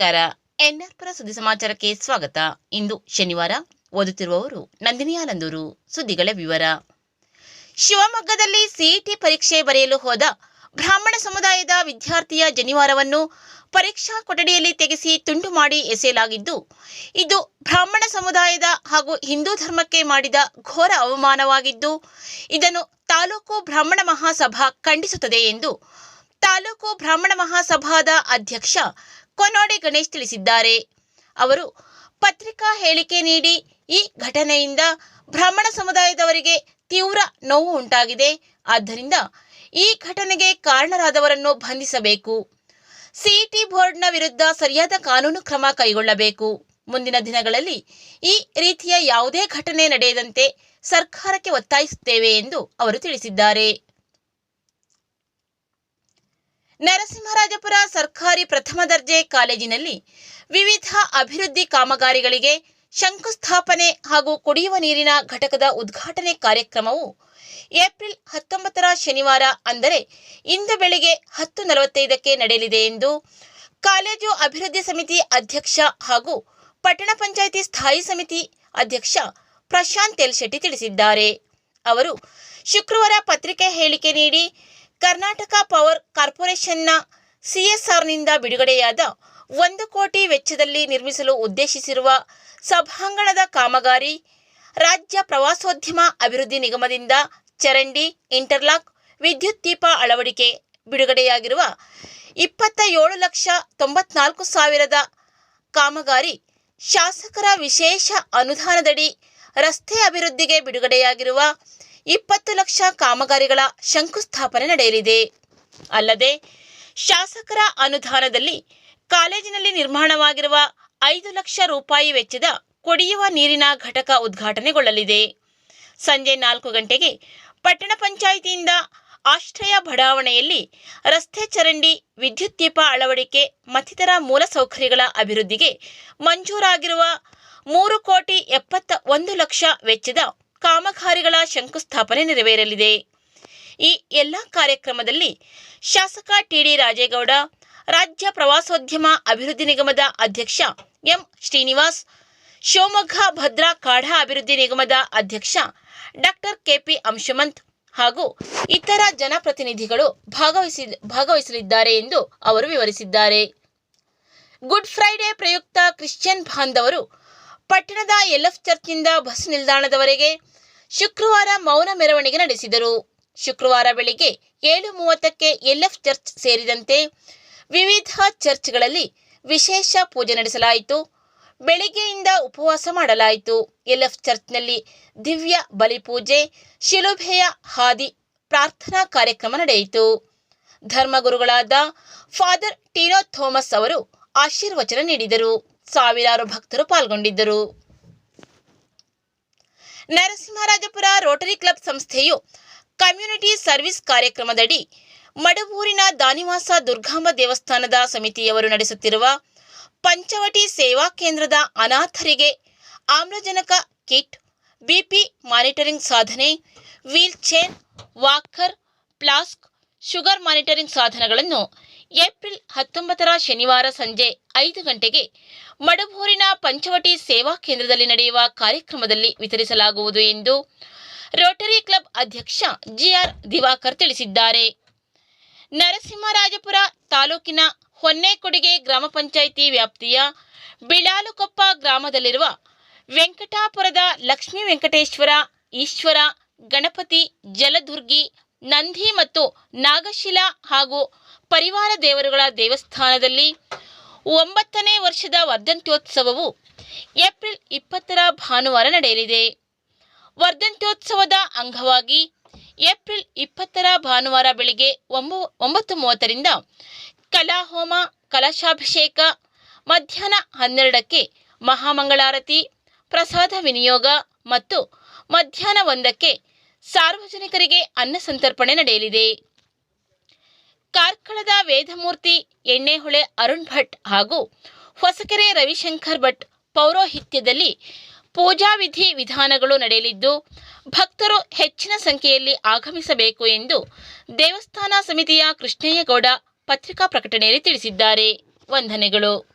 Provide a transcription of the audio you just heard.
ನಮಸ್ಕಾರ. ಎನ್ಆರ್ಪುರ ಸುದ್ದಿ ಸಮಾಚಾರಕ್ಕೆ ಸ್ವಾಗತ. ಇಂದು ಶನಿವಾರ. ಓದುತ್ತಿರುವವರು ನಂದಿನಿಯಾನಂದೂರು ಸುದ್ದಿಗಳ ವಿವರ. ಶಿವಮೊಗ್ಗದಲ್ಲಿ ಸಿಇಟಿ ಪರೀಕ್ಷೆ ಬರೆಯಲು ಹೋದ ಬ್ರಾಹ್ಮಣ ಸಮುದಾಯದ ವಿದ್ಯಾರ್ಥಿಯ ಜನಿವಾರವನ್ನು ಪರೀಕ್ಷಾ ಕೊಠಡಿಯಲ್ಲಿ ತೆಗೆಸಿ ತುಂಡು ಮಾಡಿ ಎಸೆಯಲಾಗಿದ್ದು, ಇದು ಬ್ರಾಹ್ಮಣ ಸಮುದಾಯದ ಹಾಗೂ ಹಿಂದೂ ಧರ್ಮಕ್ಕೆ ಮಾಡಿದ ಘೋರ ಅವಮಾನವಾಗಿದ್ದು, ಇದನ್ನು ತಾಲೂಕು ಬ್ರಾಹ್ಮಣ ಮಹಾಸಭಾ ಖಂಡಿಸುತ್ತದೆ ಎಂದು ತಾಲೂಕು ಬ್ರಾಹ್ಮಣ ಮಹಾಸಭಾದ ಅಧ್ಯಕ್ಷ ಕೊನೋಡಿ ಗಣೇಶ್ ತಿಳಿಸಿದ್ದಾರೆ. ಅವರು ಪತ್ರಿಕಾ ಹೇಳಿಕೆ ನೀಡಿ ಈ ಘಟನೆಯಿಂದ ಬ್ರಾಹ್ಮಣ ಸಮುದಾಯದವರಿಗೆ ತೀವ್ರ ನೋವು ಉಂಟಾಗಿದೆ. ಆದ್ದರಿಂದ ಈ ಘಟನೆಗೆ ಕಾರಣರಾದವರನ್ನು ಬಂಧಿಸಬೇಕು. ಸಿಇಟಿ ಬೋರ್ಡ್ನ ವಿರುದ್ಧ ಸರಿಯಾದ ಕಾನೂನು ಕ್ರಮ ಕೈಗೊಳ್ಳಬೇಕು. ಮುಂದಿನ ದಿನಗಳಲ್ಲಿ ಈ ರೀತಿಯ ಯಾವುದೇ ಘಟನೆ ನಡೆಯದಂತೆ ಸರ್ಕಾರಕ್ಕೆ ಒತ್ತಾಯಿಸುತ್ತೇವೆ ಎಂದು ಅವರು ತಿಳಿಸಿದ್ದಾರೆ. ನರಸಿಂಹರಾಜಪುರ ಸರ್ಕಾರಿ ಪ್ರಥಮ ದರ್ಜೆ ಕಾಲೇಜಿನಲ್ಲಿ ವಿವಿಧ ಅಭಿವೃದ್ಧಿ ಕಾಮಗಾರಿಗಳಿಗೆ ಶಂಕುಸ್ಥಾಪನೆ ಹಾಗೂ ಕುಡಿಯುವ ನೀರಿನ ಘಟಕದ ಉದ್ಘಾಟನೆ ಕಾರ್ಯಕ್ರಮವು ಏಪ್ರಿಲ್ ಹತ್ತೊಂಬತ್ತರ ಶನಿವಾರ ಅಂದರೆ ಇಂದು ಬೆಳಿಗ್ಗೆ ಹತ್ತು ನಲವತ್ತೈದಕ್ಕೆ ನಡೆಯಲಿದೆ ಎಂದು ಕಾಲೇಜು ಅಭಿವೃದ್ಧಿ ಸಮಿತಿ ಅಧ್ಯಕ್ಷ ಹಾಗೂ ಪಟ್ಟಣ ಪಂಚಾಯಿತಿ ಸ್ಥಾಯಿ ಸಮಿತಿ ಅಧ್ಯಕ್ಷ ಪ್ರಶಾಂತ್ ತೆಲ್ಶೆಟ್ಟಿ ತಿಳಿಸಿದ್ದಾರೆ. ಅವರು ಶುಕ್ರವಾರ ಪತ್ರಿಕೆ ಹೇಳಿಕೆ ನೀಡಿ ಕರ್ನಾಟಕ ಪವರ್ ಕಾರ್ಪೊರೇಷನ್ನ ಸಿಎಸ್ಆರ್ನಿಂದ ಬಿಡುಗಡೆಯಾದ ಒಂದು ಕೋಟಿ ವೆಚ್ಚದಲ್ಲಿ ನಿರ್ಮಿಸಲು ಉದ್ದೇಶಿಸಿರುವ ಸಭಾಂಗಣದ ಕಾಮಗಾರಿ, ರಾಜ್ಯ ಪ್ರವಾಸೋದ್ಯಮ ಅಭಿವೃದ್ಧಿ ನಿಗಮದಿಂದ ಚರಂಡಿ, ಇಂಟರ್ಲಾಕ್, ವಿದ್ಯುತ್ ದೀಪ ಅಳವಡಿಕೆ ಬಿಡುಗಡೆಯಾಗಿರುವ ಇಪ್ಪತ್ತ ಏಳು ಲಕ್ಷ ತೊಂಬತ್ನಾಲ್ಕು ಸಾವಿರದ ಕಾಮಗಾರಿ ಶಾಸಕರ ವಿಶೇಷ ಅನುದಾನದಡಿ ರಸ್ತೆ ಅಭಿವೃದ್ಧಿಗೆ ಬಿಡುಗಡೆಯಾಗಿರುವ ಇಪ್ಪತ್ತು ಲಕ್ಷ ಕಾಮಗಾರಿಗಳ ಶಂಕುಸ್ಥಾಪನೆ ನಡೆಯಲಿದೆ. ಅಲ್ಲದೆ, ಶಾಸಕರ ಅನುದಾನದಲ್ಲಿ ಕಾಲೇಜಿನಲ್ಲಿ ನಿರ್ಮಾಣವಾಗಿರುವ ಐದು ಲಕ್ಷ ರೂಪಾಯಿ ವೆಚ್ಚದ ಕುಡಿಯುವ ನೀರಿನ ಘಟಕ ಉದ್ಘಾಟನೆಗೊಳ್ಳಲಿದೆ. ಸಂಜೆ ನಾಲ್ಕು ಗಂಟೆಗೆ ಪಟ್ಟಣ ಪಂಚಾಯಿತಿಯಿಂದ ಆಶ್ರಯ ಬಡಾವಣೆಯಲ್ಲಿ ರಸ್ತೆ ಚರಂಡಿ, ವಿದ್ಯುತ್ ದೀಪ ಅಳವಡಿಕೆ, ಮತ್ತಿತರ ಮೂಲಸೌಕರ್ಯಗಳ ಅಭಿವೃದ್ಧಿಗೆ ಮಂಜೂರಾಗಿರುವ ಮೂರು ಕೋಟಿ ಎಪ್ಪತ್ತ ಒಂದು ಲಕ್ಷ ವೆಚ್ಚದ ಕಾಮಗಾರಿಗಳ ಶಂಕುಸ್ಥಾಪನೆ ನೆರವೇರಲಿದೆ. ಈ ಎಲ್ಲ ಕಾರ್ಯಕ್ರಮದಲ್ಲಿ ಶಾಸಕ ಟಿಡಿ ರಾಜೇಗೌಡ, ರಾಜ್ಯ ಪ್ರವಾಸೋದ್ಯಮ ಅಭಿವೃದ್ಧಿ ನಿಗಮದ ಅಧ್ಯಕ್ಷ ಎಂ. ಶ್ರೀನಿವಾಸ್, ಶಿವಮೊಗ್ಗ ಭದ್ರಾ ಕಾಢಾ ಅಭಿವೃದ್ಧಿ ನಿಗಮದ ಅಧ್ಯಕ್ಷ ಡಾಕ್ಟರ್ ಕೆಪಿ ಅಂಶುಮಂತ್ ಹಾಗೂ ಇತರ ಜನಪ್ರತಿನಿಧಿಗಳು ಭಾಗವಹಿಸಿ, ಭಾಗವಹಿಸಲಿದ್ದಾರೆ ಎಂದು ಅವರು ವಿವರಿಸಿದ್ದಾರೆ. ಗುಡ್ ಫ್ರೈಡೆ ಪ್ರಯುಕ್ತ ಕ್ರಿಶ್ಚಿಯನ್ ಬಾಂಧವರು ಪಟ್ಟಣದ ಎಲ್ಎಫ್ ಚರ್ಚ್ನಿಂದ ಬಸ್ ನಿಲ್ದಾಣದವರೆಗೆ ಶುಕ್ರವಾರ ಮೌನ ಮೆರವಣಿಗೆ ನಡೆಸಿದರು. ಶುಕ್ರವಾರ ಬೆಳಿಗ್ಗೆ ಏಳು ಮೂವತ್ತಕ್ಕೆ ಎಲ್ಎಫ್ ಚರ್ಚ್ ಸೇರಿದಂತೆ ವಿವಿಧ ಚರ್ಚ್ಗಳಲ್ಲಿ ವಿಶೇಷ ಪೂಜೆ ನಡೆಸಲಾಯಿತು. ಬೆಳಿಗ್ಗೆಯಿಂದ ಉಪವಾಸ ಮಾಡಲಾಯಿತು. ಎಲ್ಎಫ್ ಚರ್ಚ್ನಲ್ಲಿ ದಿವ್ಯ ಬಲಿಪೂಜೆ ಶಿಲುಭೆಯ ಹಾದಿ ಪ್ರಾರ್ಥನಾ ಕಾರ್ಯಕ್ರಮ ನಡೆಯಿತು. ಧರ್ಮಗುರುಗಳಾದ ಫಾದರ್ ಟೀನೋ ಥೋಮಸ್ ಅವರು ಆಶೀರ್ವಚನ ನೀಡಿದರು. ಸಾವಿರಾರು ಭಕ್ತರು ಪಾಲ್ಗೊಂಡಿದ್ದರು. ನರಸಿಂಹರಾಜಪುರ ರೋಟರಿ ಕ್ಲಬ್ ಸಂಸ್ಥೆಯು ಕಮ್ಯುನಿಟಿ ಸರ್ವಿಸ್ ಕಾರ್ಯಕ್ರಮದಡಿ ಮಡವೂರಿನ ದಾನಿವಾಸ ದುರ್ಗಾಂಬ ದೇವಸ್ಥಾನದ ಸಮಿತಿಯವರು ನಡೆಸುತ್ತಿರುವ ಪಂಚವಟಿ ಸೇವಾ ಕೇಂದ್ರದ ಅನಾಥರಿಗೆ ಆಮ್ಲಜನಕ ಕಿಟ್, ಬಿಪಿ ಮಾನಿಟರಿಂಗ್ ಸಾಧನೆ wheel chair walker flask sugar monitoring ಸಾಧನಗಳನ್ನು ಏಪ್ರಿಲ್ ಹತ್ತೊಂಬತ್ತರ ಶನಿವಾರ ಸಂಜೆ ಐದು ಗಂಟೆಗೆ ಮಡಬೂರಿನ ಪಂಚವಟಿ ಸೇವಾ ಕೇಂದ್ರದಲ್ಲಿ ನಡೆಯುವ ಕಾರ್ಯಕ್ರಮದಲ್ಲಿ ವಿತರಿಸಲಾಗುವುದು ಎಂದು ರೋಟರಿ ಕ್ಲಬ್ ಅಧ್ಯಕ್ಷ ಜಿಆರ್ ದಿವಾಕರ್ ತಿಳಿಸಿದ್ದಾರೆ. ನರಸಿಂಹರಾಜಪುರ ತಾಲೂಕಿನ ಹೊನ್ನೇಕೊಡಿಗೆ ಗ್ರಾಮ ಪಂಚಾಯಿತಿ ವ್ಯಾಪ್ತಿಯ ಬಿಳಾಲುಕೊಪ್ಪ ಗ್ರಾಮದಲ್ಲಿರುವ ವೆಂಕಟಾಪುರದ ಲಕ್ಷ್ಮೀ ವೆಂಕಟೇಶ್ವರ ಈಶ್ವರ, ಗಣಪತಿ, ಜಲದುರ್ಗಿ ನಂದಿ ಮತ್ತು ನಾಗಶಿಲಾ ಹಾಗೂ ಪರಿವಾರ ದೇವರುಗಳ ದೇವಸ್ಥಾನದಲ್ಲಿ ಒಂಬತ್ತನೇ ವರ್ಷದ ವರ್ಧಂತ್ಯೋತ್ಸವವು ಏಪ್ರಿಲ್ ಇಪ್ಪತ್ತರ ಭಾನುವಾರ ನಡೆಯಲಿದೆ. ವರ್ಧಂತ್ಯೋತ್ಸವದ ಅಂಗವಾಗಿ ಏಪ್ರಿಲ್ ಇಪ್ಪತ್ತರ ಭಾನುವಾರ ಬೆಳಿಗ್ಗೆ ಒಂಬ, ಒಂಬತ್ತು ಮೂವತ್ತರಿಂದ ಕಲಾಹೋಮ, ಕಲಶಾಭಿಷೇಕ, ಮಧ್ಯಾಹ್ನ ಹನ್ನೆರಡಕ್ಕೆ ಮಹಾಮಂಗಳಾರತಿ, ಪ್ರಸಾದ ವಿನಿಯೋಗ ಮತ್ತು ಮಧ್ಯಾಹ್ನ ಒಂದಕ್ಕೆ ಸಾರ್ವಜನಿಕರಿಗೆ ಅನ್ನ ಸಂತರ್ಪಣೆ ನಡೆಯಲಿದೆ. ಕಾರ್ಕಳದ ವೇದಮೂರ್ತಿ ಎಣ್ಣೆಹೊಳೆ ಅರುಣ್ ಭಟ್ ಹಾಗೂ ಹೊಸಕೆರೆ ರವಿಶಂಕರ್ ಭಟ್ ಪೌರೋಹಿತ್ಯದಲ್ಲಿ ಪೂಜಾ ವಿಧಿ ವಿಧಾನಗಳು ನಡೆಯಲಿದ್ದು, ಭಕ್ತರು ಹೆಚ್ಚಿನ ಸಂಖ್ಯೆಯಲ್ಲಿ ಆಗಮಿಸಬೇಕು ಎಂದು ದೇವಸ್ಥಾನ ಸಮಿತಿಯ ಕೃಷ್ಣಯ್ಯಗೌಡ ಪತ್ರಿಕಾ ಪ್ರಕಟಣೆಯಲ್ಲಿ ತಿಳಿಸಿದ್ದಾರೆ. ವಂದನೆಗಳು.